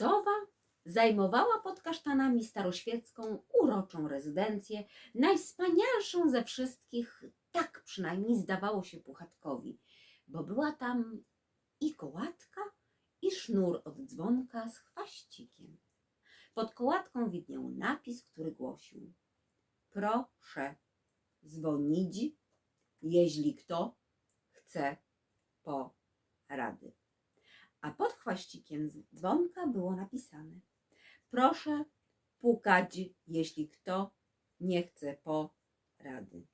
Sowa zajmowała pod kasztanami staroświecką, uroczą rezydencję, najwspanialszą ze wszystkich, tak przynajmniej zdawało się Puchatkowi, bo była tam i kołatka, i sznur od dzwonka z chwaścikiem. Pod kołatką widniał napis, który głosił: Proszę dzwonić, jeśli kto chce po rady. A pod chwaścikiem dzwonka było napisane: Proszę pukać, jeśli kto nie chce po rady.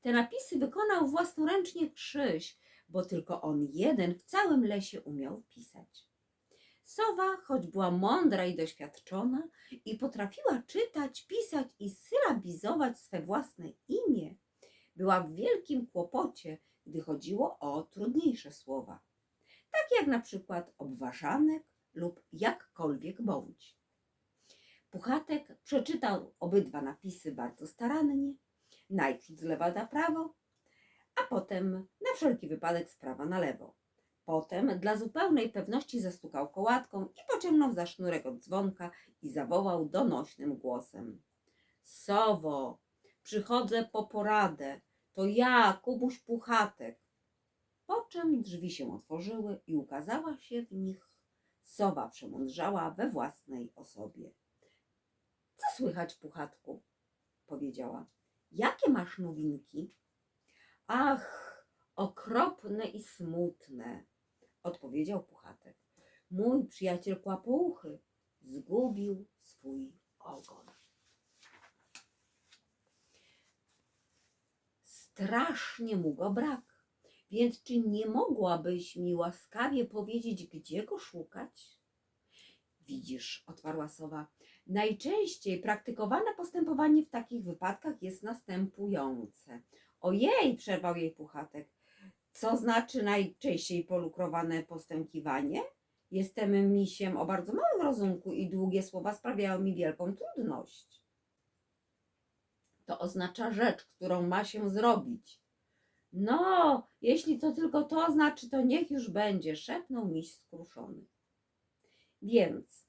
Te napisy wykonał własnoręcznie Krzyś, bo tylko on jeden w całym lesie umiał pisać. Sowa, choć była mądra i doświadczona i potrafiła czytać, pisać i sylabizować swe własne imię, była w wielkim kłopocie, gdy chodziło o trudniejsze słowa, tak jak na przykład obważanek lub jakkolwiek bądź. Puchatek przeczytał obydwa napisy bardzo starannie, najpierw z lewa na prawo, a potem na wszelki wypadek z prawa na lewo. Potem dla zupełnej pewności zastukał kołatką i pociągnął za sznurek od dzwonka i zawołał donośnym głosem. Sowo, przychodzę po poradę, to ja, Kubuś Puchatek. Po czym drzwi się otworzyły i ukazała się w nich sowa przemądrzała we własnej osobie. Co słychać, Puchatku? powiedziała. Jakie masz nowinki? Ach, okropne i smutne, odpowiedział Puchatek. Mój przyjaciel Kłapouchy zgubił swój ogon. Strasznie mu go brak, więc czy nie mogłabyś mi łaskawie powiedzieć, gdzie go szukać? Widzisz, odparła sowa, najczęściej praktykowane postępowanie w takich wypadkach jest następujące. Ojej, przerwał jej Puchatek. Co znaczy najczęściej polukrowane postępowanie? Jestem misiem o bardzo małym rozumku i długie słowa sprawiają mi wielką trudność. To oznacza rzecz, którą ma się zrobić. No, jeśli to tylko to znaczy, to niech już będzie, szepnął miś skruszony. Więc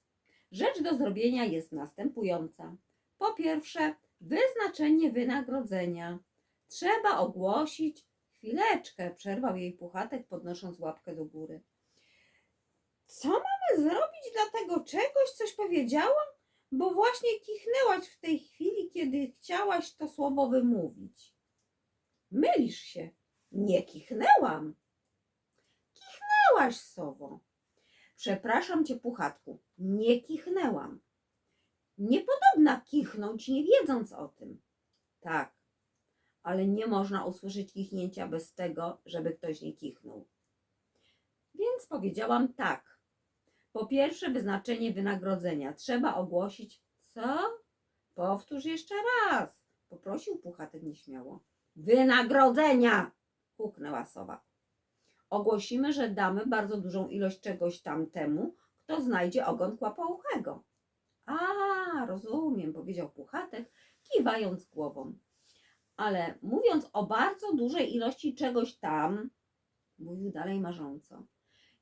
rzecz do zrobienia jest następująca. Po pierwsze, wyznaczenie wynagrodzenia. Trzeba ogłosić. Chwileczkę, przerwał jej puchatek, podnosząc łapkę do góry. Co mamy zrobić dla tego czegoś? Coś powiedziałam? Bo właśnie kichnęłaś w tej chwili, kiedy chciałaś to słowo wymówić. Mylisz się. Nie kichnęłam. Kichnęłaś, sowo. Przepraszam cię, puchatku. Nie kichnęłam. Niepodobna kichnąć, nie wiedząc o tym. Tak, ale nie można usłyszeć kichnięcia bez tego, żeby ktoś nie kichnął. Więc powiedziałam tak. Po pierwsze, wyznaczenie wynagrodzenia. Trzeba ogłosić. Co? Powtórz jeszcze raz. Poprosił puchatek nieśmiało. Wynagrodzenia! huknęła sowa. Ogłosimy, że damy bardzo dużą ilość czegoś tam temu, kto znajdzie ogon kłapouchego. A, rozumiem, powiedział puchatek, kiwając głową. Ale mówiąc o bardzo dużej ilości czegoś tam, mówił dalej marząco,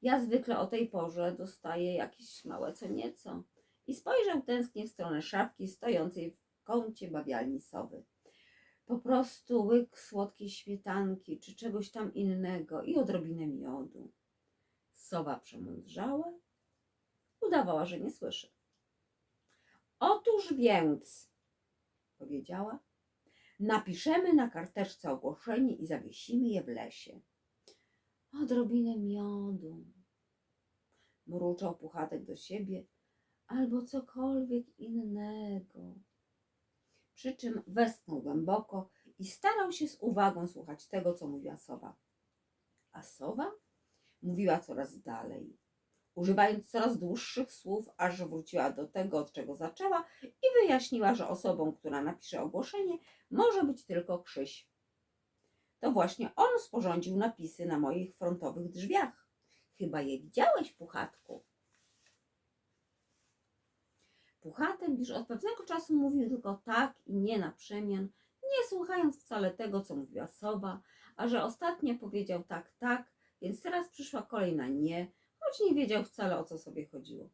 ja zwykle o tej porze dostaję jakieś małe co nieco. I spojrzał tęsknie w stronę szafki stojącej w kącie bawialni sowy. Po prostu łyk słodkiej śmietanki czy czegoś tam innego i odrobinę miodu. Sowa przemądrzała, udawała, że nie słyszy. Otóż więc, powiedziała, napiszemy na karteczce ogłoszenie i zawiesimy je w lesie. Odrobinę miodu, mruczał puchatek do siebie, albo cokolwiek innego. Przy czym westchnął głęboko i starał się z uwagą słuchać tego, co mówiła sowa. A sowa mówiła coraz dalej, używając coraz dłuższych słów, aż wróciła do tego, od czego zaczęła i wyjaśniła, że osobą, która napisze ogłoszenie, może być tylko Krzyś. To właśnie on sporządził napisy na moich frontowych drzwiach. Chyba je widziałeś, Puchatku. Puchatek już od pewnego czasu mówił tylko tak i nie na przemian, nie słuchając wcale tego, co mówiła sowa, a że ostatnio powiedział tak, tak, więc teraz przyszła kolej na nie, choć nie wiedział wcale o co sobie chodziło.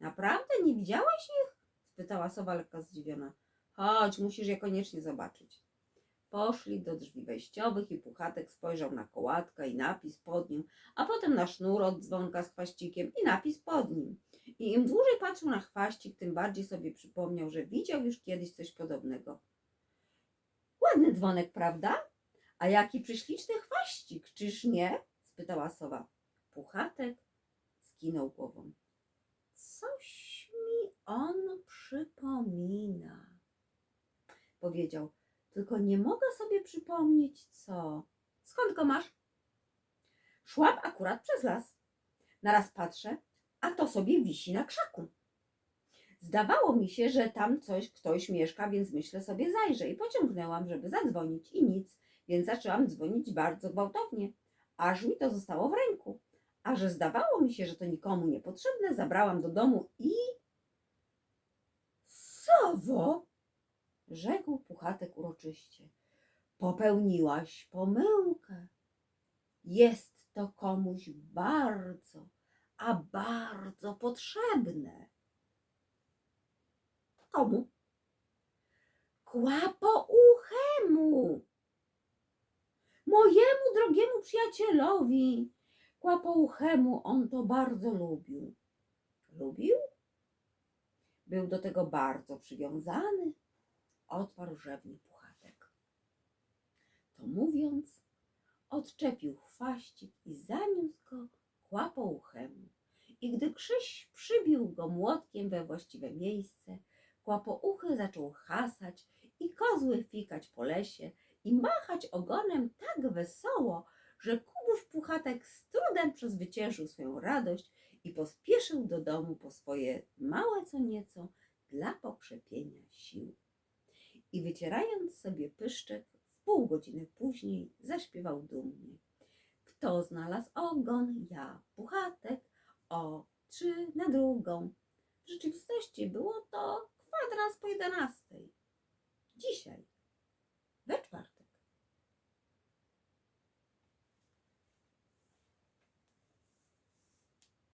Naprawdę nie widziałaś ich? spytała sowa lekko zdziwiona. Chodź, musisz je koniecznie zobaczyć. Poszli do drzwi wejściowych i Puchatek spojrzał na kołatkę i napis pod nim, a potem na sznur od dzwonka z chwaścikiem i napis pod nim. I im dłużej patrzył na chwaścik, tym bardziej sobie przypomniał, że widział już kiedyś coś podobnego. Ładny dzwonek, prawda? A jaki przyśliczny chwaścik, czyż nie? spytała sowa. Puchatek skinął głową. Coś mi on przypomina, powiedział. Tylko nie mogę sobie przypomnieć co. Skąd go masz? Szłam akurat przez las. Naraz patrzę, a to sobie wisi na krzaku. Zdawało mi się, że tam coś ktoś mieszka, więc myślę sobie zajrzę i pociągnęłam, żeby zadzwonić i nic, więc zaczęłam dzwonić bardzo gwałtownie, aż mi to zostało w ręku. A że zdawało mi się, że to nikomu niepotrzebne, zabrałam do domu i... Sowo! rzekł Puchatek uroczyście. Popełniłaś pomyłkę. Jest to komuś bardzo, a bardzo potrzebne. Komu? Kłapouchemu. Mojemu drogiemu przyjacielowi. Kłapouchemu on to bardzo lubił. Lubił? Był do tego bardzo przywiązany. Odparł rzewnie Puchatek. To mówiąc, odczepił chwaścik i zaniósł go kłapouchemu. I gdy Krzyś przybił go młotkiem we właściwe miejsce, kłapouchy zaczął hasać i kozły fikać po lesie i machać ogonem tak wesoło, że Kubów Puchatek z trudem przezwyciężył swoją radość i pospieszył do domu po swoje małe co nieco dla pokrzepienia sił. I wycierając sobie pyszczek, w pół godziny później zaśpiewał dumnie. Kto znalazł ogon? Ja, Puchatek, o 3 na drugą. W rzeczywistości było to kwadrans po jedenastej. Dzisiaj, we czwartek.